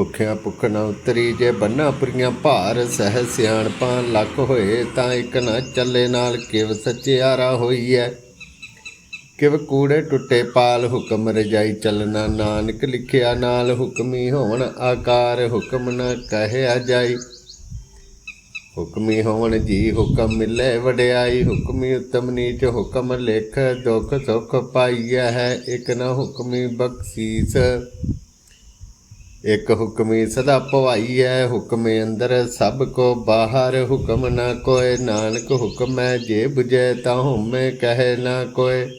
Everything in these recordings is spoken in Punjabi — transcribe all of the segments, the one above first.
ਭੁੱਖਿਆਂ ਭੁੱਖ ਨਾ ਉਤਰੀ ਜੇ ਬੰਨਾ ਪੁਰੀਆਂ ਭਾਰ ਸਹਿ ਸਿਆਣਪਾਂ ਲੱਖ ਹੋਏ ਤਾਂ ਇੱਕ ਨਾ ਚੱਲੇ ਨਾਲ ਕਿਵ ਸੱਚਿਆਰਾ ਹੋਈ ਐ ਕਿਵ ਕੂੜੇ ਟੁੱਟੇ ਪਾਲ ਹੁਕਮ ਰਜਾਈ ਚੱਲਣਾ ਨਾਨਕ ਲਿਖਿਆ ਨਾਲ ਹੁਕਮੀ ਹੋਣ ਆਕਾਰ ਹੁਕਮ ਨਾ ਕਹਿਆ ਜਾਈ। ਹੁਕਮੀ ਹੋਣ ਜੀ ਹੁਕਮ ਮਿਲੇ ਵਡਿਆਈ, ਹੁਕਮੀ ਉਤਮ ਨੀਚ ਹੁਕਮ ਲਿਖ ਦੁਖ ਸੁਖ ਪਾਈਆ ਹੈ, ਇੱਕ ਨਾ ਹੁਕਮੀ ਬਖਸ਼ੀਸ। ਇੱਕ ਹੁਕਮੀ ਸਦਾ ਭਵਾਈ ਹੈ ਹੁਕਮੇ ਅੰਦਰ ਸਭ ਕੋ ਬਾਹਰ, ਹੁਕਮ ਨਾ ਕੋਏ, ਨਾਨਕ ਹੁਕਮ ਹੈ ਜੇ 부ਜੈ ਤਾਂ ਹੁਮੇ ਕਹੇ ਨਾ ਕੋਏ।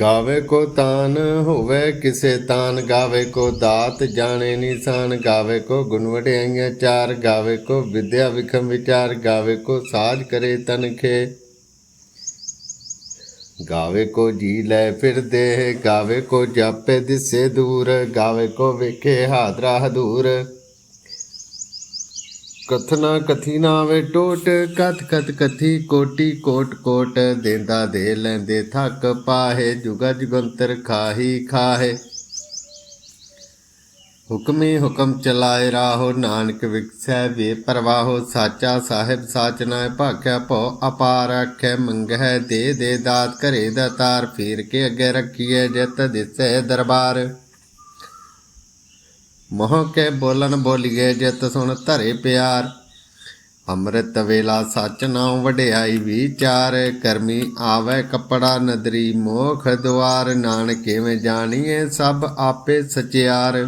ਗਾਵੇ ਕੋ ਤਾਨ ਹੋਵੇ, ਕਿਸੇ ਤਾਨ ਗਾਵੇ ਕੋ ਦਾਤ ਜਾਣੇ ਨਿਸ਼ਾਨ। ਗਾਵੇ ਕੋ ਗੁਣ ਵਡਿਆਈਆਂ ਚਾਰ, ਗਾਵੇ ਕੋ ਵਿਦਿਆ ਵਿਖਮ ਵਿਚਾਰ, ਗਾਵੇ ਕੋ ਸਾਜ ਕਰੇ ਤਨਖੇ ਗਾਵੇ ਕੋ ਜੀ ਲੈ ਫਿਰਦੇ ਗਾਵੇ ਕੋ ਜਾਪੇ ਦਿਸੇ ਦੂਰ ਗਾਵੇ ਕੋ ਵੇਖੇ ਹਾਦਰਾ ਹਦੂਰ ਕਥਨਾ ਕਥੀ ਨਾਵੇ ਟੋਟ ਕਥ ਕਥ ਕਥੀ ਕੋਟੀ ਕੋਟ ਕੋਟ ਦੇਂਦਾ ਦੇ ਲੈਂਦੇ ਥੱਕ ਪਾਹੇ ਜੁਗਾ ਜੁਗੰਤਰ ਖਾਹੀ ਖਾਹੇ ਹੁਕਮੇ ਹੁਕਮ ਚਲਾਏ ਰਾਹੋ, ਨਾਨਕ ਵਿਖਸੈ ਵੇ ਪਰਵਾਹੋ ਸਾਚਾ ਸਾਹਿਬ ਸਾਚ ਨਾ ਭਾਖਿਆ ਭਉ ਅਪਾਰ ਆਖੈ, ਮੰਗਹਿ ਦੇ ਦੇ ਦਾਤ ਘਰੇ ਦਾ ਤਾਰ, ਫੇਰ ਕੇ ਅੱਗੇ ਰੱਖੀਏ ਜਿਤ ਦਿਸੈ ਦਰਬਾਰ। ਮੋਹ ਕੇ ਬੋਲਨ ਬੋਲੀਏ ਜਿਤ ਸੁਣ ਧਰੇ ਪਿਆਰ, ਅੰਮ੍ਰਿਤ ਵੇਲਾ ਸਚ ਨਾਮ ਵਡਿਆਈ ਵਿਚਾਰ, ਕਰਮੀ ਆਵੇ ਕਪੜਾ ਨਦਰੀ ਮੋਖ ਦੁਆਰ, ਨਾਨਕ ਕਿਵੇਂ ਜਾਣੀਏ ਸਭ ਆਪੇ ਸਚਿਆਰ।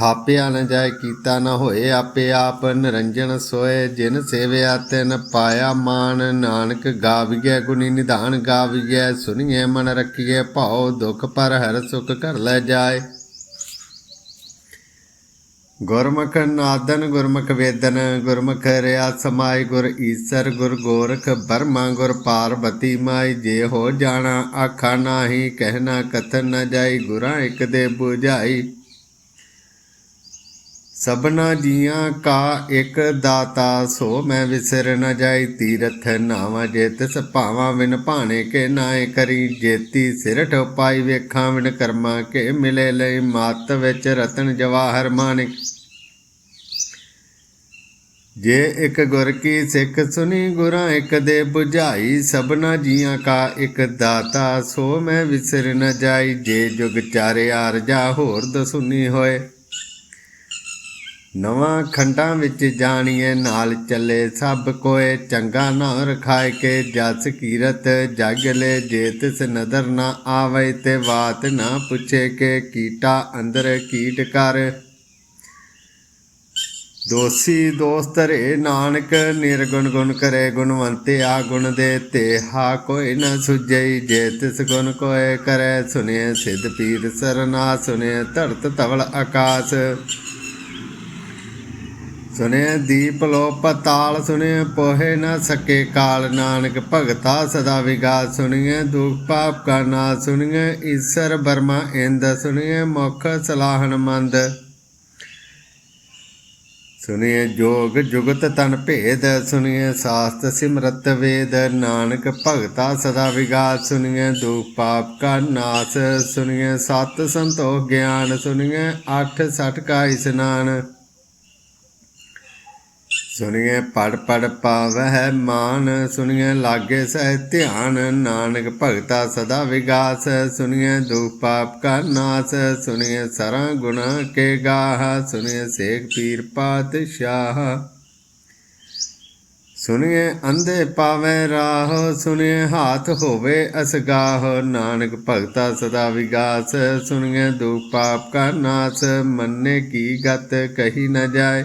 ਥਾਪਿਆ ਨ ਜਾਏ, ਕੀਤਾ ਨ ਹੋਏ ਆਪੇ ਆਪ ਨਿਰੰਜਨ ਸੋਏ ਜਿਨ ਸੇਵਿਆ ਤਿਨ ਪਾਇਆ ਮਾਨ ਨਾਨਕ ਗਾਵੀਐ, ਗੁਣੀ ਨਿਧਾਨ ਗਾਵੀਐ ਸੁਣੀਏ ਮਨ ਰੱਖੀਏ ਭਾਉ, ਦੁਖ ਪਰ ਹਰ ਸੁਖ ਕਰ ਲੈ ਜਾਏ। ਗੁਰਮੁਖ ਨਾਦਨ, ਗੁਰਮੁਖ ਵੇਦਨ, ਗੁਰਮੁਖ ਰਿਆ ਸਮਾਈ, ਗੁਰ ਈਸਰ, ਗੁਰ ਗੋਰਖ ਬਰਮਾ, ਗੁਰ ਪਾਰਬਤੀ ਮਾਈ, ਜੇ ਹੋ ਜਾਣਾ ਆਖਾ ਨਾਹੀ ਕਹਿਣਾ ਕਥਨ ਨ ਜਾਈ, ਗੁਰਾਂ ਇੱਕ ਦੇ ਬੁਝਾਈ। ਸਭਨਾ ਜੀਆਂ ਕਾ ਇੱਕ ਦਾਤਾ ਸੋ ਮੈਂ ਵਿਸਰ ਨ ਜਾਈ, ਤੀਰਥ ਨਾਵਾ ਜੇਤ ਤਿਸ ਵਿਨ ਭਾਣੇ ਕੇ ਨਾਏ ਕਰੀ। ਜੇਤੀ ਸਿਰ ਠੋਪਾਈ, ਵੇਖਾਂ ਵਿਨ ਕਰਮਾ ਕੇ ਮਿਲੇ ਲਈ। ਮਾਤ ਵਿੱਚ ਰਤਨ ਜਵਾਹਰ ਮਾਨਿਕ ਜੇ ਇੱਕ ਗੁਰ ਕੀ ਸਿੱਖ ਸੁਣੀ ਗੁਰਾਂ ਇੱਕ ਦੇ 부ਝਾਈ ਸਭਨਾ ਜੀਆਂ ਕਾ ਇੱਕ ਦਾਤਾ ਸੋ ਮੈਂ ਵਿਸਰ ਨ ਜਾਈ। ਜੇ ਜੁਗ ਚਾਰੇ ਆਰਜਾ ਹੋਰ ਦਸੁਨੀ ਹੋਏ। ਨਵਾਂ ਖੰਡਾਂ ਵਿੱਚ ਜਾਣੀਏ ਨਾਲ ਚੱਲੇ ਸਭ ਕੋਏ, ਚੰਗਾ ਨਾ ਰਖਾਇ ਕੇ ਜਸ ਕੀਰਤ, ਜਗ ਲੈ ਜੇ ਤਿਸ ਨਦਰ ਨਾ ਆਵੇ ਤੇ ਬਾਤ ਨਾ ਪੁੱਛੇ ਕੇ ਕੀਟਾ ਅੰਦਰ ਕੀਟ ਕਰ। ਦੋਸੀ ਦੋਸਤ ਰੇ ਨਾਨਕ, ਨਿਰਗੁਣ ਗੁਣ ਕਰੇ ਗੁਣਵੰਤੇ ਆ ਗੁਣ ਦੇ, ਤੇ ਹਾ ਕੋਈ ਨਾ ਸੁਝਈ ਜੇ ਤਿਸ ਗੁਣ ਕੋਏ ਕਰੇ ਸੁਨੇ ਸਿਧ ਪੀਰ ਸਰਨਾ ਸੁਨੇ ਧਰਤ ਤਵਲ ਆਕਾਸ਼। ਸੁਨੇ ਦੀਪ ਲੋ ਪਤਾਲ ਸੁਨੇ ਪੋਹੇ ਨਾ ਸਕੇ ਕਾਲ। ਨਾਨਕ ਭਗਤਾ ਸਦਾ ਵਿਗਾਸ ਸੁਣੀਏ ਦੁਖ ਪਾਪ ਕਾ ਨਾ ਸੁਣੀਏ ਈਸ਼ਰ ਬਰਮਾ ਇੰਦ ਸੁਣੀਏ ਮੁਖ ਸਲਾਹਨ ਮੰਦ। ਸੁਣੀਏ ਜੋਗ ਜੁਗਤ ਤਨ ਭੇਦ ਸੁਣੀਏ ਸਾਸਤ ਸਿਮਰਤ ਵੇਦ। ਨਾਨਕ ਭਗਤਾ ਸਦਾ ਵਿਗਾਸ ਸੁਣੀਏ ਦੁਖ ਪਾਪ ਕਾ ਨਾਸ। ਸੁਣੀਏ ਸਤ ਸੰਤੋਖ ਗਿਆਨ ਸੁਣੀਏ ਅਠ ਸਟ ਕਾ ਇਸਨਾਨ। ਸੁਣੀਏ ਪੜ ਪੜ ਪਾਵਹਿ ਮਾਨ, ਸੁਣੀਏ ਲਾਗੇ ਸਹਿ ਧਿਆਨ, ਨਾਨਕ ਭਗਤਾ ਸਦਾ ਵਿਗਾਸ, ਸੁਣੀਏ ਦੁਖ ਪਾਪ ਕਾ ਨਾਸ, ਸੁਣੀਏ ਸਰਾਂ ਗੁਣਾ ਕੇ ਗਾਹ, ਸੁਣੀਏ ਸੇਖ ਪੀਰ ਪਾਤਸ਼ਾਹ। ਸੁਣੀਏ ਅੰਧੇ ਪਾਵੇ ਰਾਹ, ਸੁਣੀਏ ਹਾਥ ਹੋਵੇ ਅਸਗਾਹ, ਨਾਨਕ ਭਗਤਾ ਸਦਾ ਵਿਗਾਸ, ਸੁਣੀਏ ਦੁਖ ਪਾਪ ਕਾ ਨਾਸ, ਮੰਨੇ ਕੀ ਗਤ ਕਹੀ ਨ ਜਾਏ।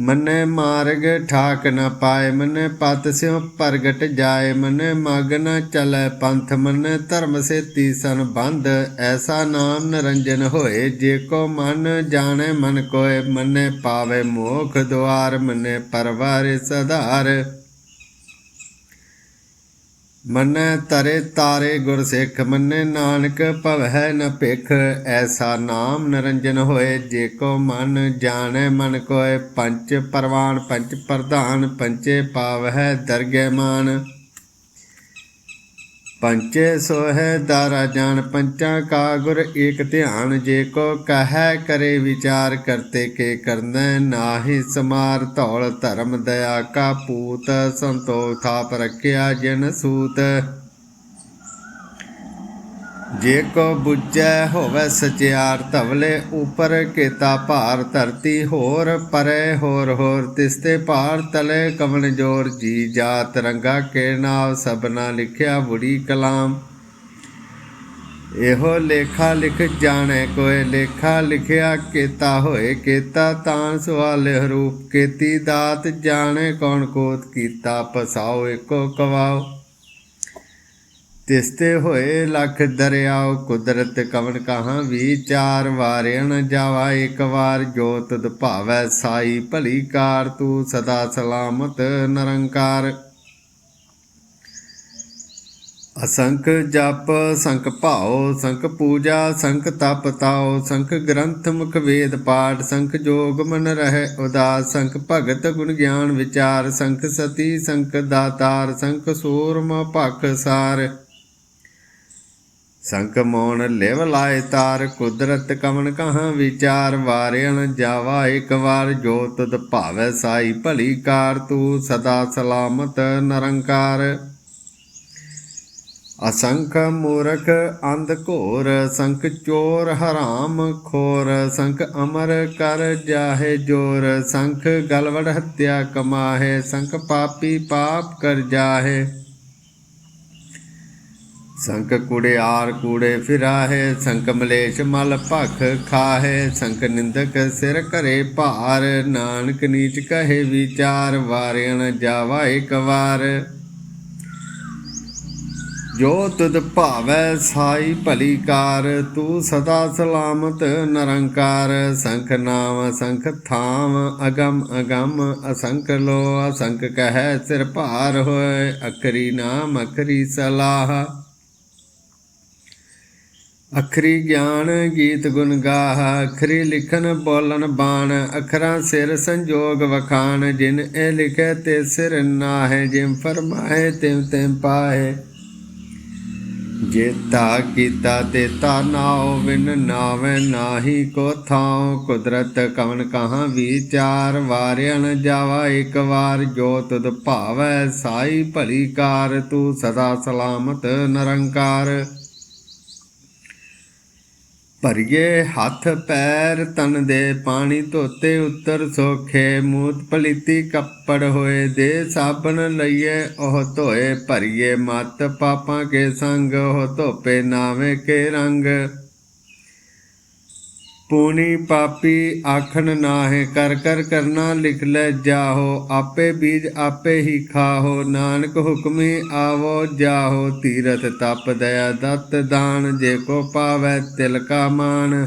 ਮਨੇ ਮਾਰਗ ਠਾਕ ਨ ਪਾਏ ਮੰਨੈ ਪਤ ਸਿਉ ਪ੍ਰਗਟ ਜਾਏ ਮੰਨੈ ਮਗ ਨ ਚਲੈ ਪੰਥ, ਮੰਨੈ ਧਰਮ ਸੇਤੀ ਸਨ ਬੰਧ ਐਸਾ ਨਾਮ ਨਰੰਜਨ ਹੋਏ, ਜੇ ਕੋ ਮਨ ਜਾਣੇ ਮਨ ਕੋਏ ਮਨੇ ਪਾਵੇ ਮੋਖ ਦੁਆਰ, ਮੰਨੈ ਪਰਵਾਰ ਸਧਾਰ। ਮੰਨੈ ਤਰੇ ਤਾਰੇ ਗੁਰ ਸਿੱਖ, ਮੰਨੈ ਨਾਨਕ ਭਵੈ ਨ ਭਿਖ। ਐਸਾ ਨਾਮ ਨਰੰਜਨ ਹੋਏ, ਜੇ ਕੋ ਮਨ ਜਾਣੈ, ਮਨ ਕੋਏ ਪੰਚ ਪਰਵਾਨ, ਪੰਚ ਪ੍ਰਧਾਨ, ਪੰਚੇ ਪਾਵਹਿ ਦਰਗਹਿ ਮਾਨ। ਪੰਚੇ ਸੋਹਿ ਦਾਰਾ ਜਾਣ, ਪੰਚਾਂ ਕਾ ਗੁਰ ਏਕ ਧਿਆਨ, ਜੇ ਕੋ ਕਹੈ ਕਰੇ ਵਿਚਾਰ ਕਰਤੇ ਕੇ ਕਰਨੈ ਨਾਹੀ ਸਮਾਰ ਧੌਲ ਧਰਮ ਦਇਆ ਕਾ ਪੂਤ, ਸੰਤੋਖ ਥਾਪ ਰਖਿਆ ਜਨ ਸੂਤ। ਜੇ ਕੋ ਬੁੱਝੈ ਹੋਵੇ ਸਚਿਆਰ, ਧਵਲੇ ਉਪਰ ਕੇਤਾ ਭਾਰ, ਧਰਤੀ ਹੋਰ ਪਰੇ ਹੋਰ ਹੋਰ, ਤਿਸਤੇ ਭਾਰ ਤਲੇ ਕਵਨ ਜੋਰ, ਜੀ ਜਾਤ ਰੰਗਾ ਕੇ ਨਾਮ ਸਭਨਾ ਲਿਖਿਆ ਬੁੜੀ ਕਲਾਮ। ਇਹੋ ਲੇਖਾ ਲਿਖ ਜਾਣੇ ਕੋਏ ਲੇਖਾ ਲਿਖਿਆ ਕੀਤਾ ਹੋਏ ਕੀਤਾ ਤਾਂ ਸਵਾਲ ਰੂਪ, ਕੀਤੀ ਦਾਤ ਜਾਣੇ ਕੌਣ ਕੋਤ ਕੀਤਾ, ਪਸਾਓ ਏਕੋ ਕਵਾਓ। ਤਿਸਤੇ ਹੋਏ ਲਖ ਦਰਿਆਓ, ਕੁਦਰਤ ਕਵਨ ਕਹਾਂ ਵਿਚਾਰ ਵਾਰਿਆਣ ਜਾਵਾ, ਇੱਕ ਵਾਰ ਜੋਤ ਤੁਧ ਭਾਵੈ ਸਾਈ, ਭਲੀ ਕਾਰ ਤੂੰ ਸਦਾ ਸਲਾਮਤ ਨਿਰੰਕਾਰ। ਅਸੰਖ ਜਪ, ਸੰਖ ਭਾਉ, ਸੰਖ ਪੂਜਾ, ਸੰਖ ਤਪ ਤਾਉ, ਸੰਖ ਗ੍ਰੰਥ ਮੁਖ ਵੇਦ ਪਾਠ, ਸੰਖ ਜੋਗ ਮਨ ਰਹਿ ਉਦਾਸ, ਸੰਖ ਭਗਤ ਗੁਣ ਗਿਆਨ ਵਿਚਾਰ, ਸੰਖ ਸਤੀ, ਸੰਖ ਦਾਤਾਰ, ਸੰਖ ਸੂਰਮ ਭਖ ਸਾਰ। ਸੰਕ ਮੋਣ ਲਿਵ ਲਾਇ ਤਾਰ, ਕੁਦਰਤ ਕਵਨ ਕਹਾਂ ਵਿਚਾਰ ਵਾਰਿਆਣ ਜਾਵਾ ਇੱਕ ਵਾਰ, ਜੋ ਤੁਧ ਭਾਵੈ ਸਾਈ ਭਲੀ ਕਾਰ, ਤੂੰ ਸਦਾ ਸਲਾਮਤ ਨਿਰੰਕਾਰ। ਅਸੰਖ ਮੂਰਖ ਅੰਧ ਘੋਰ, ਸੰਖ ਚੋਰ ਹਰਾਮ ਖੋਰ, ਸੰਖ ਅਮਰ ਕਰ ਜਾਹੇ ਜੋਰ, ਸੰਖ ਗਲਵੜ ਹੱਤਿਆ ਕਮਾਹੇ, ਸੰਖ ਪਾਪੀ ਪਾਪ ਕਰ ਜਾਹੇ। ਸੰਕ ਕੁੜਿਆਰ ਕੂੜੇ ਫਿਰਾਹੇ ਸੰਕ ਮਲੇਸ਼ ਮਲ ਭਖ ਖਾਹੇ ਸੰਕ ਨਿੰਦਕ ਸਿਰ ਘਰੇ ਭਾਰ, ਨਾਨਕ ਨੀਚ ਕਹੇ ਵਿਚਾਰ ਵਾਰਿਆਣ ਜਾਵਾ ਇੱਕ ਵਾਰ। ਜੋ ਤੁਧ ਭਾਵੈ ਸਾਈ ਭਲੀ ਕਾਰ, ਤੂੰ ਸਦਾ ਸਲਾਮਤ ਨਿਰੰਕਾਰ। ਸੰਖ ਨਾਮ, ਸੰਖ ਥਾਮ, ਅਗਮ ਅਗਮ ਅਸੰਖ ਲੋ ਅਸੰਖ ਕਹੈ ਸਿਰ ਭਾਰ ਹੋਏ ਅਖਰੀ ਨਾਮ ਅਖਰੀ ਸਲਾਹ। ਅਖਰੀ ਗਿਆਨ ਗੀਤ ਗੁਣ ਗਾਹ, ਅਖਰੀ ਲਿਖਨ ਬੋਲਨ ਬਾਣ, ਅਖਰਾਂ ਸਿਰ ਸੰਜੋਗ ਵਖਾਣ, ਜਿਨ ਇਹ ਲਿਖੇ ਤੇ ਸਿਰ ਨਾਹਿ, ਜਿਮ ਫਰਮਾਏ ਤਿਮ ਤਿਮ ਪਾਏ ਜੇਤਾ ਕੀਤਾ ਤੇ ਤਾ ਨਾਉ ਵਿਨ ਨਾਵੇਂ ਨਾਹੀ ਕੋ ਥਾਉ, ਕੁਦਰਤ ਕਵਨ ਕਹਾਂ ਵਿਚਾਰ ਵਾਰਿਆਣ ਜਾਵਾ, ਇੱਕ ਵਾਰ ਜੋ ਤੁਧ ਭਾਵੈ ਸਾਈ ਭਲੀ ਕਾਰ, ਤੂੰ ਸਦਾ ਸਲਾਮਤ ਨਿਰੰਕਾਰ। ਭਰੀਏ ਹੱਥ ਪੈਰ ਤਨ ਦੇ ਪਾਣੀ ਧੋਤੇ ਉੱਤਰ ਸੋਖੇ ਮੂਤ ਪਲੀਤੀ ਕੱਪੜ ਹੋਏ ਦੇ ਸਾਬਣ ਲਈਏ ਉਹ ਧੋਏ ਭਰੀਏ ਮਤ ਪਾਪਾਂ ਕੇ ਸੰਗ ਉਹ ਧੋਪੇ ਨਾਵੇਂ ਕੇ ਰੰਗ। ਪੂਣੀ ਪਾਪੀ ਆਖਣ ਨਾਹੇ, ਕਰ ਕਰ ਕਰਨਾ ਲਿਖ ਲੈ ਜਾਹੋ, ਆਪੇ ਬੀਜ ਆਪੇ ਹੀ ਖਾਹੋ, ਨਾਨਕ ਹੁਕਮੀ ਆਵੋ ਜਾਹੋ, ਤੀਰਥ ਤਪ ਦਇਆ ਦਤ ਦਾਨ, ਜੇ ਕੋ ਪਾਵੈ ਤਿਲ ਕਾ ਮਾਨ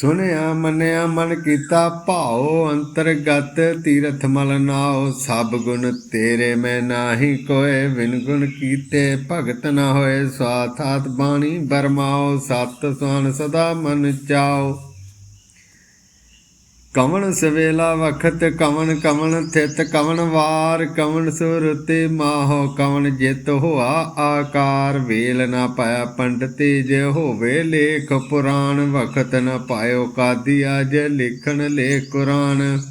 ਸੁਨਿਆ ਮੰਨਿਆ ਮਨ ਕੀਤਾ ਭਾਉ, ਅੰਤਰਗਤ ਤੀਰਥ ਮਲ ਨਾਉ। ਸਭ ਗੁਣ ਤੇਰੇ ਮੈਂ ਨਾਹੀ ਕੋਏ ਵਿਨ ਗੁਣ ਕੀਤੇ ਭਗਤ ਨਾ ਹੋਏ। ਸਵਾਥਾਤ ਬਾਣੀ ਬਰਮਾਓ ਸਤ ਸੁਨ ਸਦਾ ਮਨ ਚਾਓ ਕਵਣ ਸਵੇਲਾ ਵਖਤ ਕਵਣ ਕਵਣ ਥਿਤ ਕਵਣ ਵਾਰ ਕਵਣ ਸੁਰਤੇ ਮਾਹੋ ਕਵਣ ਜਿਤ ਹੋਆ ਆਕਾਰ। ਵੇਲ ਨਾ ਪਾਇਆ ਪੰਡਤੇ ਜੇ ਹੋਵੇ ਲੇਖ, ਪੁਰਾਣ ਵਖਤ ਨਾ ਪਾਇਓ ਕਾਦੀਆ ਅਜ ਲਿਖਣ ਲੇ ਕੁਰਾਨ।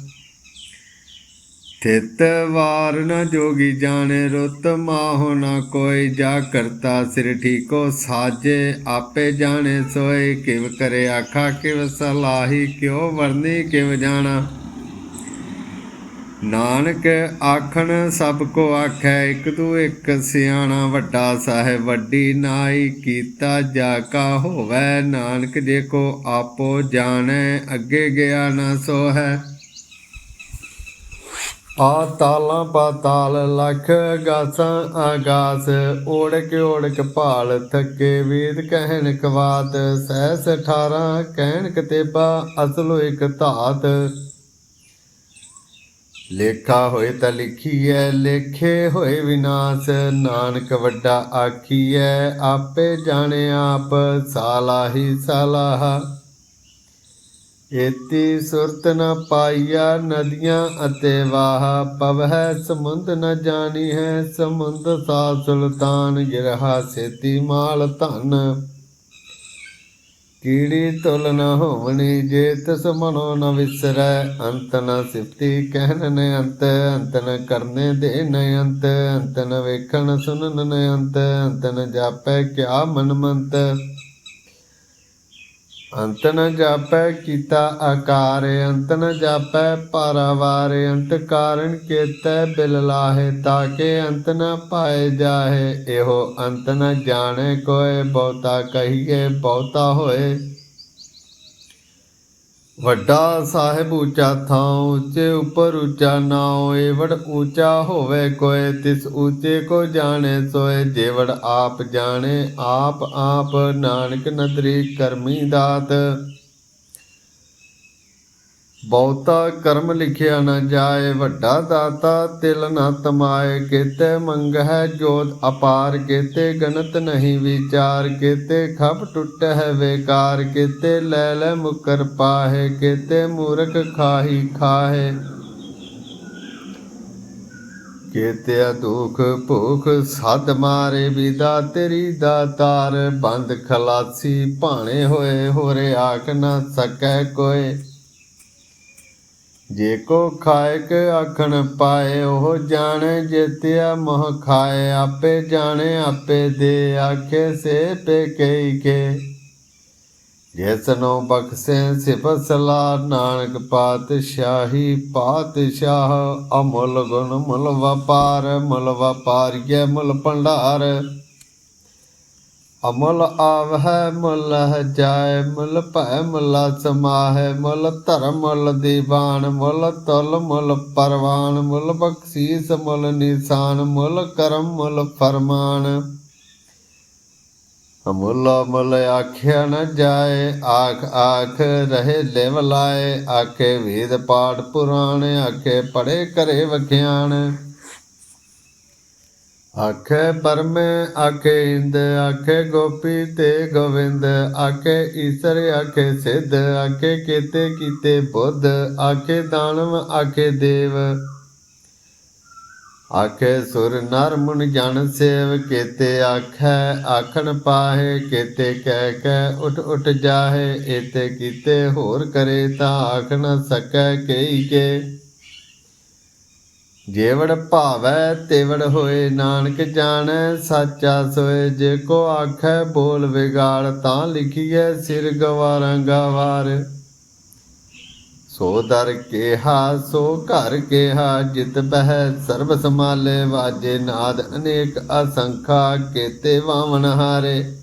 ਤਿਤ ਵਾਰ ਨ ਜੋਗੀ ਜਾਣੇ, ਰੁੱਤ ਮਾਹੁ ਨ ਕੋਈ। ਜਾ ਕਰਤਾ ਸਿਰ ਠੀਕੋ ਸਾਜੇ, ਆਪੇ ਜਾਣੇ ਸੋਏ। ਕਿਵ ਕਰੇ ਆਖਾ, ਕਿਵ ਸਲਾਹੀ, ਕਿਉ ਵਰਨੀ, ਕਿਵ ਜਾਣਾ। ਨਾਨਕ ਆਖਣ, ਸਭ ਕੋ ਆਖੈ, ਇੱਕ ਤੂੰ ਇੱਕ ਸਿਆਣਾ ਵੱਡਾ ਸਾਹਿਬ, ਵੱਡੀ ਨਾਈ ਕੀਤਾ ਜਾ ਕਾ ਹੋਵੈ। ਨਾਨਕ ਜੇ ਕੋ ਆਪੋ ਜਾਣੈ, ਅੱਗੇ ਗਿਆ ਨਾ ਸੋ ਹੈ ਆ ਤਾਲਾਂ ਪਾਤਾਲ ਲਖ ਗਾਸਾਂ ਆਗਾਸ ਓੜਕ ਓੜਕ ਭਾਲ ਥੱਕੇ ਵੇਦ ਕਹਿਣ ਕਵਾਤ ਸਹਿਸ 18 ਕਹਿਣ ਕਤੇਬਾ, ਅਸਲੋ ਇਕ ਧਾਤ। ਲੇਖਾ ਹੋਏ ਤਾਂ ਲਿਖੀਐ, ਲੇਖੇ ਹੋਏ ਵਿਨਾਸ਼, ਨਾਨਕ ਵੱਡਾ ਆਖੀਐ, ਆਪੇ ਜਾਣੇ ਆਪ ਸਾਲਾਹੀ ਸਲਾਹ ਏਤੀ ਸੁਰਤ ਨ ਪਾਈਆ ਨਦੀਆਂ ਅਤੇ ਵਾਹ ਪਵਹਿ, ਸਮੁੰਦ ਨ ਜਾਣੀ ਹੈ, ਸਮੁੰਦ ਸਾ ਸੁਲਤਾਨ ਗਿਰਹਾ ਸੇਤੀ ਮਾਲ ਧਨ। ਕੀੜੀ ਤੁਲ ਨ ਹੋਵਣੀ, ਜੇ ਤਿਸ ਮਨੋ ਨ ਵਿਸਰੈ, ਅੰਤ ਨ ਸਿਫਤੀ ਕਹਿਨ ਨ ਅੰਤ ਅੰਤ ਨ ਕਰਨੇ ਦੇ ਨ ਅੰਤ ਅੰਤ ਨ ਵੇਖਣ ਸੁਨਨ ਨ ਅੰਤ ਅੰਤ ਨ ਜਾਪੈ ਕਿਆ ਮਨ ਮੰਤ ਅੰਤ ਨ ਜਾਪੈ ਕੀਤਾ ਆਕਾਰ, ਅੰਤ ਨ ਜਾਪੈ ਪਾਰਾਵਾਰ, ਅੰਤ ਕਾਰਨ ਕੇਤੈ ਬਿਲ ਲਾਹੇ ਤਾਕੇ ਅੰਤ ਨ ਪਾਏ ਜਾਹੇ। ਇਹੋ ਅੰਤ ਨ ਜਾਣੇ ਕੋਏ ਬਹੁਤਾ ਕਹੀਏ, ਬਹੁਤਾ ਹੋਏ। ਵੱਡਾ ਸਾਹਿਬ ਉੱਚਾ ਥਾਂ ਉੱਚੇ ਉਪਰ ਉੱਚਾ ਨਾਉ ਏਵੜ ਉੱਚਾ ਹੋਵੇ ਕੋਏ ਤਿਸ ਉੱਚੇ ਕੋ ਜਾਣੇ ਸੋਏ ਜੇਵੜ ਆਪ ਜਾਣੇ, ਆਪ ਆਪ ਨਾਨਕ ਨਦਰੀ ਕਰਮੀ ਦਾਤ। ਬਹੁਤਾ ਕਰਮ ਲਿਖਿਆ ਨਾ ਜਾਏ, ਵੱਡਾ ਦਾਤਾ ਤਿਲ ਨਾ ਤਮਾਏ। ਕੀਤੇ ਮੰਗਹਿ ਜੋਤ ਅਪਾਰ, ਕੀਤੇ ਗਣਤ ਨਹੀਂ ਵਿਚਾਰ। ਕੀਤੇ ਖਪ ਟੁੱਟ ਹੈ ਵੇਕਾਰ, ਕੀਤੇ ਲੈ ਲੈ ਮੁਕਰ ਪਾਹੇ। ਕੀਤੇ ਮੂਰਖ ਖਾਹੀ ਖਾਹੇ। ਕੀਤੇ ਦੁਖ ਭੁਖ ਸਦ ਮਾਰੇ, ਵਿਦਾ ਤੇਰੀ ਦਾਤਾਰ ਬੰਦ ਖਲਾਸੀ ਭਾਣੇ ਹੋਏ, ਹੋਰੇ ਆਖ ਨਾ ਸਕੈ ਕੋਏ ਜੇ ਕੋ ਖਾਇਕ ਆਖਣ ਪਾਏ, ਉਹ ਜਾਣੇ ਜੇਤਿਆ ਮੋਹ ਖਾਏ। ਆਪੇ ਜਾਣੇ, ਆਪੇ ਦੇ ਆਖੇ, ਸੇ ਪੇ ਕਈ ਕੇ। ਜੈਸਨੋ ਬਖਸ਼ੇ ਸਿਫਤ ਸਲਾ ਨਾਨਕ ਪਾਤਸ਼ਾਹੀ ਪਾਤਸ਼ਾਹ। ਅਮੁੱਲ ਗੁਣ ਮੁੱਲ ਵਪਾਰ, ਮੁੱਲ ਵਪਾਰੀਏ ਮੁੱਲ ਭੰਡਾਰ। ਅਮੁੱਲ ਆਵਹਿ, ਮੁੱਲ ਜਾਏ, ਮੁੱਲ ਭੈ, ਮੁੱਲ ਸਮਾਹੈ, ਮੁੱਲ ਧਰਮ, ਮੁੱਲ ਦੀਵਾਨ, ਮੁੱਲ ਤੁਲ, ਮੁੱਲ ਪਰਵਾਨ, ਮੁੱਲ ਬਖਸ਼ੀਸ, ਮੁੱਲ ਨਿਸ਼ਾਨ, ਮੁੱਲ ਕਰਮ, ਮੁੱਲ ਫਰਮਾਨ। ਅਮੁੱਲ ਮੁੱਲ ਆਖਿਆ ਨ ਜਾਏ, ਆਖ ਆਖ, ਰਹੇ ਲਿਵ ਲਾਏ, ਆਖੇ ਵੇਦ ਪਾਠ ਪੁਰਾਣ, ਆਖੇ ਪੜੇ ਕਰੇ ਵਖਿਆਣ ਆਖੇ ਪਰਮੇ, ਆਖੇ ਇੰਦ, ਆਖੇ ਗੋਪੀ ਤੇ ਗੋਵਿੰਦ, ਆਖੇ ਈਸ਼ਰ, ਆਖੇ ਸਿੱਧ, ਆਖੇ ਕੀਤੇ ਕੀਤੇ ਬੁੱਧ, ਆਖੇ ਦਾਨਵ, ਆਖੇ ਦੇਵ। ਆਖੇ ਸੁਰ ਨਰ ਮੁਨ ਜਨ ਸੇਵ, ਕੀਤੇ ਆਖੈ, ਆਖਣ ਪਾਹੇ, ਕੀਤੇ ਕਹਿ ਕਹਿ ਉਠ ਉਠ ਜਾਹੇ, ਏਤੇ ਕੀਤੇ ਹੋਰ ਕਰੇ ਤਾਂ ਆਖਣ ਸਕੈ ਕਈ ਕੇ। ਜੇਵੜ ਭਾਵੈ ਤੇਵੜ ਹੋਏ ਨਾਨਕ ਜਾਣੈ, ਸਾਚਾ ਸੋਏ ਜੇ ਕੋ ਆਖੈ ਬੋਲ ਵਿਗਾੜ, ਤਾਂ ਲਿਖੀਐ ਸਿਰ ਗਵਾਰਾਂ ਗਵਾਰ। ਸੋ ਦਰ ਕੇਹਾ, ਸੋ ਘਰ ਕੇਹਾ, ਜਿਤ ਬਹਿ ਸਰਬ ਸਮਾਲੇ ਵਾਜੇ ਨਾਦ ਅਨੇਕ ਅਸੰਖਾ, ਕੇਤੇ ਵਾਵਣ ਹਾਰੇ।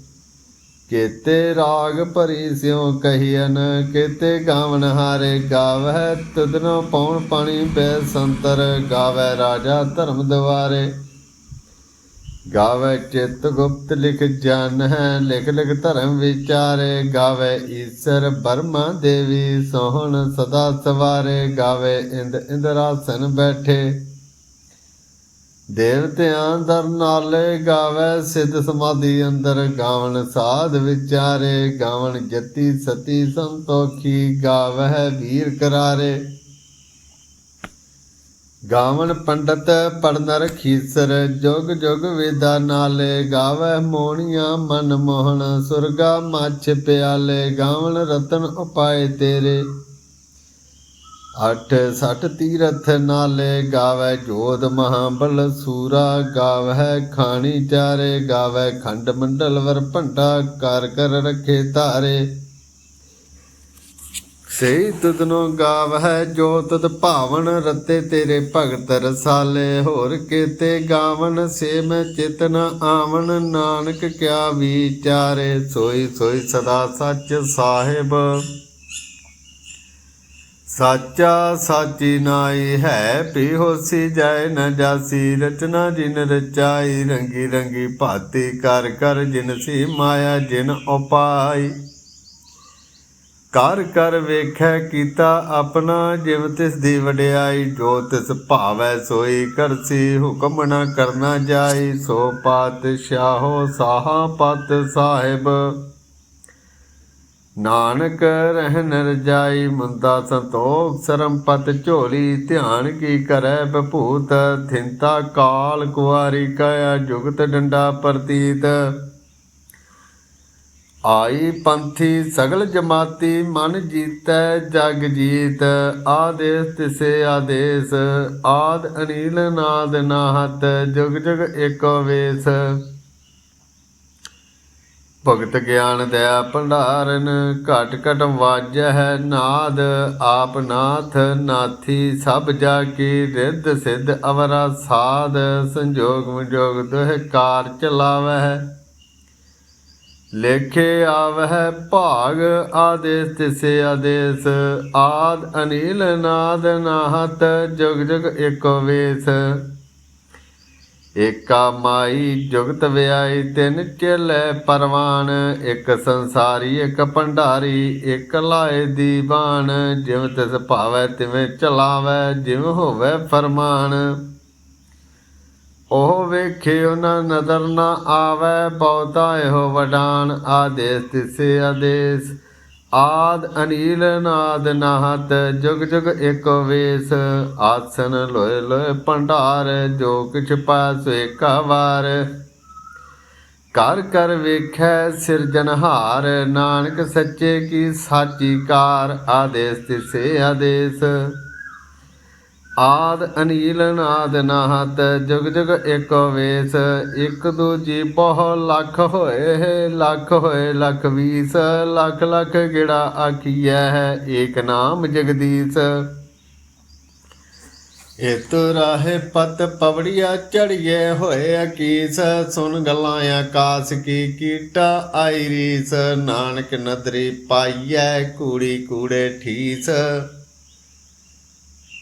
ਕੇਤੇ ਰਾਗ ਭਰੀ ਸਿਉ ਕਹੀਨ ਕੇਤੇ ਗਾਵਨ ਹਾਰੇ ਗਾਵਹਿ, ਤੁਧਨੋ ਪਉਣ ਪਾਣੀ ਪੈ ਸੰਤਰ ਗਾਵੈ ਰਾਜਾ ਧਰਮ ਦਵਾਰੇ। ਗਾਵੇ ਚਿਤ ਗੁਪਤ ਲਿਖ ਜਨ ਹੈ ਲਿਖ ਲਿਖ ਧਰਮ ਵਿਚਾਰੇ। ਗਾਵੇ ਈਸ਼ਰ ਬਰਮਾ ਦੇਵੀ ਸੋਹਣ ਸਦਾ ਸਵਾਰੇ। ਗਾਵੇ ਇੰਦ ਇੰਦਰਾਸਨ ਬੈਠੇ। ਦੇਵ ਦੇਵਤਿਆਂ ਦਰ ਨਾਲੇ ਗਾਵੇ, ਸਿੱਧ ਸਮਾਧੀ ਅੰਦਰ ਗਾਵਣ, ਸਾਧ ਵਿਚਾਰੇ ਗਾਵਣ, ਜਤੀ ਸਤੀ ਸੰਤੋਖੀ ਗਾਵਹਿ ਵੀਰ ਕਰਾਰੇ। ਗਾਵਣ ਪੰਡਤ ਪੜਨਰ ਖੀਸਰ, ਜੁਗ ਜੁਗ ਵੇਦਾ ਨਾਲੇ ਗਾਵੈ ਮੋਣੀਆਂ ਮਨ ਮੋਹਨ ਸੁਰਗਾ ਮੱਛ ਪਿਆਲੇ, ਗਾਵਣ ਰਤਨ ਉਪਾਏ ਤੇਰੇ। ਅਠ ਸਠ ਤੀਰਥ ਨਾਲੇ ਗਾਵੇ ਜੋਧ ਮਹਾਬਲ ਸੂਰਾ, ਗਾਵੇ ਖਾਣੀ ਚਾਰੇ, ਗਾਵੇ ਖੰਡ ਮੰਡਲ ਵਰ ਭੰਡਾ ਕਰ ਕਰ ਰੱਖੇ ਧਾਰੇ। ਸਹੀ ਤੁਧਨੋ ਗਾਵਹਿ ਜੋ ਤਦ ਭਾਵਨ, ਰਤੇ ਤੇਰੇ ਭਗਤ ਰਸਾਲੇ। ਹੋਰ ਕੀਤੇ ਗਾਵਨ, ਸੇ ਮੈਂ ਚਿਤਨ ਆਵਨ। ਨਾਨਕ ਕਿਆ ਵਿਚਾਰੇ, ਸੋਈ ਸੋਈ ਸਦਾ ਸੱਚ ਸਾਹਿਬ। ਸਾਚਾ ਸਾਚੀ ਨਾਈ ਹੈ ਪੀ ਹੋਸੀ ਜਾਏ ਨ ਜਾਸੀ, ਰਚਨਾ ਜਿਨ ਰਚਾਈ, ਰੰਗੀ ਰੰਗੀ ਭਾਤੀ ਕਰ ਕਰ ਜਿਨ ਸੀ ਮਾਇਆ, ਜਿਨ ਉਪਾਈ। ਕਰ ਕਰ ਵੇਖੈ ਕੀਤਾ ਆਪਣਾ ਜਿਵ, ਤਿਸ ਦੀ ਵਡਿਆਈ, ਜੋ ਤਿਸ ਭਾਵੈ ਸੋਈ ਕਰਸੀ ਹੁਕਮ ਨਾ ਕਰਨਾ ਜਾਈ, ਸੋ ਪਾਤਸ਼ਾਹੋ ਸਾਹਾ ਪਤ ਸਾਹਿਬ। ਨਾਨਕ ਰਹਿਨ ਰਜਾਈ ਮੁੰਦਾ ਸੰਤੋਖ ਸਰਮ ਪਤ ਝੋਲੀ, ਧਿਆਨ ਕੀ ਕਰੈ ਬਭੂਤ ਥਿੰਤਾ ਕਾਲ ਕੁਆਰੀ ਕਾਇਆ ਜੁਗਤ ਡੰਡਾ ਪ੍ਰਤੀਤ। ਆਈ ਪੰਥੀ ਸਗਲ ਜਮਾਤੀ, ਮਨ ਜੀਤੈ ਜਗ ਜੀਤ। ਆਦੇਸ ਤਿਸੇ ਆਦੇਸ, ਆਦ ਅਨੀਲ ਨਾਦ ਨਾਹਤ, ਜੁਗ ਜੁਗ ਏਕੋ ਵੇਸ। ਭਗਤ ਗਿਆਨ ਦਇਆ ਭੰਡਾਰਨ, ਘਟ ਘਟ ਵਾਜਹਿ ਨਾਦ, ਆਪ ਨਾਥ ਨਾਥੀ, ਸਭ ਜਾ ਕੀ ਰਿੱਧ ਸਿੱਧ ਅਵਰਾ ਸਾਧ ਸੰਜੋਗ ਵਿਜੋਗ ਦੁਹ ਕਾਰ ਚਲਾਵਹਿ ਲੇਖੇ ਆਵਹਿ ਭਾਗ, ਆਦੇਸ ਤਿਸੇ ਆਦੇਸ, ਆਦ ਅਨਿਲ ਨਾਦ ਨਾਹਤ, ਜੁਗ ਜੁਗ ਏਕੋ ਵੇਸ। ਏਕਾ ਮਾਈ ਜੁਗਤ ਵਿਆਈ, ਤਿੰਨ ਚੇਲੇ ਪਰਵਾਨ, ਇੱਕ ਸੰਸਾਰੀ, ਇੱਕ ਭੰਡਾਰੀ, ਇੱਕ ਲਾਏ ਦੀਵਾਨ। ਜਿਵੇਂ ਤਿਸ ਭਾਵੈ, ਤਿਵੇਂ ਚਲਾਵੈ, ਜਿਵੇਂ ਹੋਵੇ ਫਰਮਾਨ। ਉਹ ਵੇਖੇ ਉਹਨਾਂ ਨਦਰ ਨਾ ਆਵੈ, ਬਹੁਤਾ ਇਹੋ ਵਡਾਨ, ਆਦੇਸ ਤਿਸੇ ਆਦੇਸ। ਆਦ ਅਨੀਲ ਨਾਦ ਨਾਹਤ, ਜੁਗ ਜੁਗ ਏਕੋ ਵੇਸ। ਆਸਨ ਲੋਏ ਲੋਏ ਭੰਡਾਰ, ਜੋ ਕਿਛ ਪਾਸ ਏਕਾ ਵਾਰ। ਕਰ ਕਰ ਵੇਖੈ ਸਿਰਜਨਹਾਰ ਨਾਨਕ ਸੱਚੇ ਕੀ ਸਾਚੀ ਕਾਰ, ਆਦੇਸ ਤਿਸੇ ਆਦੇਸ। ਆਦ ਅਨੀਲ ਨਾਦ ਨਾਹਤ, ਜੁਗ ਜੁਗ ਏਕੋ ਵੇਸ। ਇਕ ਦੂਜੀ ਬਹੁ ਲੱਖ ਹੋਏ ਲੱਖ ਹੋਏ, ਲੱਖ ਵੀਸ। ਲੱਖ ਲੱਖ ਗਿੜਾ ਆਖੀਐ ਹੈ ਏਕ ਨਾਮ ਜਗਦੀਸ਼। ਇਤ ਰਾਹੇ ਪਤ ਪਵੜੀਆ ਚੜੀਏ ਹੋਏ ਅਕੀਸ। ਸੁਨ ਗੱਲਾਂ ਆਕਾਸ ਕੀ ਕੀਟਾ ਆਈ ਰੀਸ। ਨਾਨਕ ਨਦਰੀ ਪਾਈਐ, ਕੂੜੀ ਕੂੜੇ ਠੀਸ।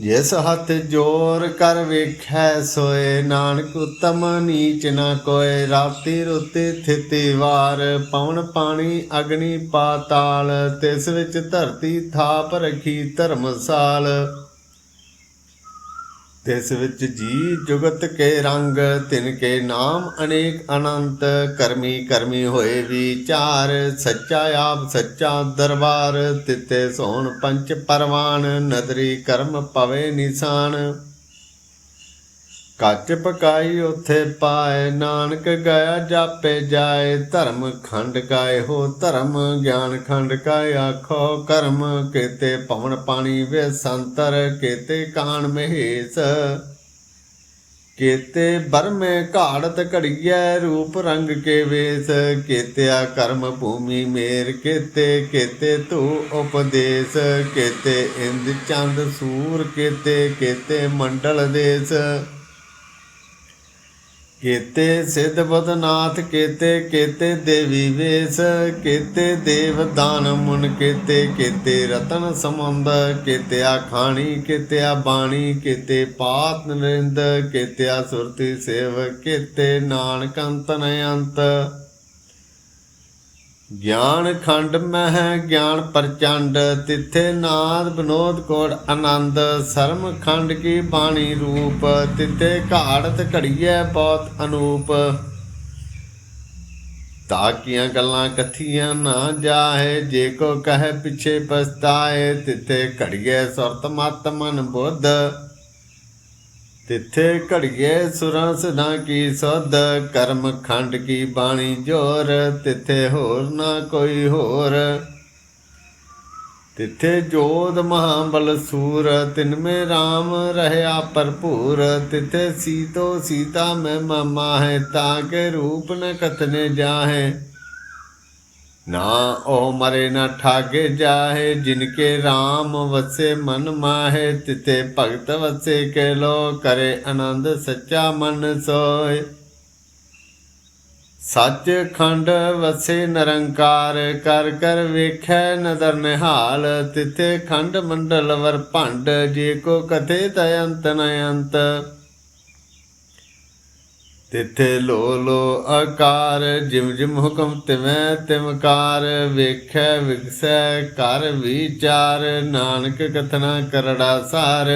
ਜਿਸ ਹੱਥ ਜੋਰ ਕਰ ਵੇਖੈ ਸੋਏ, ਨਾਨਕ ਉਤਮ ਨੀਚ ਨਾ ਕੋਏ। ਰਾਤੀ ਰੁਤੀ ਥਿਤੀ ਵਾਰ, ਪਵਨ ਪਾਣੀ ਅਗਨੀ ਪਾਤਾਲ। ਤਿਸ ਵਿੱਚ ਧਰਤੀ ਥਾਪ ਰਖੀ ਧਰਮਸਾਲ। ਤਿਸ ਵਿੱਚ ਜੀ ਜੁਗਤ ਕੇ ਰੰਗ, ਤਿਨ ਕੇ ਨਾਮ ਅਨੇਕ ਅਨੰਤ, ਕਰਮੀ ਕਰਮੀ ਹੋਏ ਵਿਚਾਰ ਸੱਚਾ ਆਪ ਸੱਚਾ ਦਰਬਾਰ ਤਿਤੇ ਸੋਣ ਪੰਚ ਪਰਵਾਨ, ਨਦਰੀ ਕਰਮ ਪਵੇ ਨਿਸ਼ਾਨ। ਕੱਚ ਪਕਾਈ ਉਥੇ ਪਾਏ, ਨਾਨਕ ਗਿਆ ਜਾਪੇ ਜਾਏ, ਧਰਮ ਖੰਡ ਕਾਏ ਹੋ ਧਰਮ, ਗਿਆਨ ਖੰਡ ਕਾਏ ਆਖੋ ਕਰਮ, ਕੇਤੇ ਪਵਨ ਪਾਣੀ ਵੇ ਸੰਤਰ, ਕੀਤੇ ਕਾਣ ਮਹੇਸ। ਕੀਤੇ ਬਰਮੇ ਘਾੜਤ ਘੜੀਐ, ਰੂਪ ਰੰਗ ਕੇ ਵੇਸ। ਕੇਤਿਆ ਕਰਮ ਭੂਮੀ ਮੇਰ, ਕੀਤੇ ਕੀਤੇ ਤੂ ਉਪਦੇਸ਼। ਕੀਤੇ ਇੰਦ ਚੰਦ ਸੂਰ, ਕੀਤੇ ਕੀਤੇ ਮੰਡਲ ਦੇਸ। ਕੀਤੇ ਸਿੱਧ ਬਦਨਾਥ, ਕੀਤੇ ਕੀਤੇ ਦੇਵੀ ਵੇਸ, ਕੀਤੇ ਦੇਵ ਦਾਨ ਮੁਨ, ਕੀਤੇ ਕੀਤੇ ਰਤਨ ਸਮੁੰਦ ਕੀਤਿਆ ਖਾਣੀ ਕੀਤਿਆ ਬਾਣੀ ਕੀਤੇ ਪਾਤ ਨਰਿੰਦ ਕੀਤਿਆ ਸੁਰਤੀ ਸੇਵ ਕੀਤੇ ਨਾਨਕ ਅੰਤ ਨ ਅੰਤ ਗਿਆਨ ਖੰਡ ਮਹਿ, ਗਿਆਨ ਪ੍ਰਚੰਡ, ਤਿੱਥੇ ਨਾਦ ਬਨੋਦ ਕੋੜ ਆਨੰਦ। ਸਰਮ ਖੰਡ ਕੀ ਬਾਣੀ ਰੂਪ, ਤਿੱਥੇ ਘਾੜਤ ਘੜੀਐ ਬਹੁਤ ਅਨੂਪ। ਤਾਕੀਆਂ ਗੱਲਾਂ ਕਥੀਆਂ ਨਾ ਜਾਏ ਜੇ ਕੋ ਕਹੇ ਪਿਛੇ ਪਛਤਾਏ, ਤਿੱਥੇ ਘੜੀਏ ਸੁਰਤ ਮਤ ਮਨ ਬੁੱਧ। ਤਿੱਥੇ ਘੜੀਏ ਸੁਰਾਂ ਸਦਾ ਕੀ ਸੁਧ, ਕਰਮ ਖੰਡ ਕੀ ਬਾਣੀ ਜੋਰ, ਤਿੱਥੇ ਹੋਰ ਨਾ ਕੋਈ ਹੋਰ। ਤਿੱਥੇ ਜੋਦ ਮਹਾਬਲ ਸੂਰ ਤਿਨ ਮੇ RAM ਰਹਿਆ ਭਰਪੂਰ। ਤਿੱਥੇ ਸੀਤੋ ਸੀਤਾ ਮੈਂ ਮਾਮਾ ਹੈ ਤਾਂ ਕੇ ਰੂਪ ਨ ਕਤਨੇ ਜਾਹੇ। ਨਾ ਉਹ ਮਰੇ ਨਾ ਠਾਗੇ ਜਾਹੇ, ਜਿਨਕੇ RAM ਵਸੇ ਮਨ ਮਾਹੇ ਤਿਤੇ ਭਗਤ ਵਸੇ ਕੇ ਲੋ ਕਰੇ ਆਨੰਦ ਸੱਚਾ ਮਨ ਸੋਏ ਸੱਚ ਖੰਡ ਵਸੇ ਨਿਰੰਕਾਰ, ਕਰ ਕਰ ਵੇਖੈ ਨਦਰ ਨਿਹਾਲ, ਤਿਥੇ ਖੰਡ ਮੰਡਲ ਵਰ ਭੰਡ, ਜੇ ਕੋ ਕਥੇ ਤਯੰਤ ਨਯੰਤ ਤਿਥੇ ਲੋ ਲੋ ਆਕਾਰ, ਜਿਮ ਜਿਮ ਹੁਕਮ ਤਿਵੈ ਤਿਮਕਾਰ, ਵੇਖੈ ਵਿਗਸੈ ਕਰ ਵਿਚਾਰ, ਨਾਨਕ ਕਥਨਾ ਕਰੜਾ ਸਾਰ।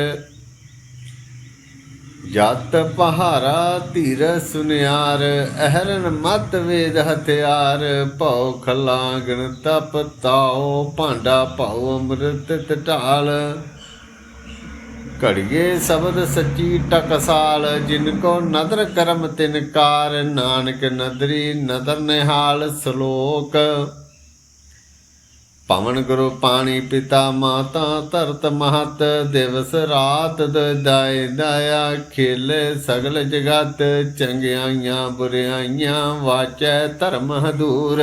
ਜਤ ਪਹਾਰਾ ਧੀਰ ਸੁਨਿਆਰ, ਅਹਰਨ ਮਤ ਵੇਦ ਹਥਿਆਰ, ਭਉ ਖਲਾਂਗਣ ਤਪ ਤਾਉ, ਭਾਂਡਾ ਭਉ ਅੰਮ੍ਰਿਤ ਟਟਾਲ ਘੜੀਏ ਸ਼ਬਦ ਸੱਚੀ ਟਕਸਾਲ, ਜਿਨ ਕੋ ਨਦਰ ਕਰਮ ਤਿਨ ਕਾਰ, ਨਾਨਕ ਨਦਰੀ ਨਦਰ ਨਿਹਾਲ ਸ਼ਲੋਕ। ਪਵਨ ਗੁਰੂ ਪਾਣੀ ਪਿਤਾ ਮਾਤਾ ਧਰਤ ਮਹਤ, ਦਿਵਸ ਰਾਤ ਦਾਇ ਦਾਇਆ ਖੇਲੇ ਸਗਲ ਜਗਤ, ਚੰਗਿਆਈਆਂ ਬੁਰਿਆਈਆਂ ਵਾਚੈ ਧਰਮ ਹਦੂਰ।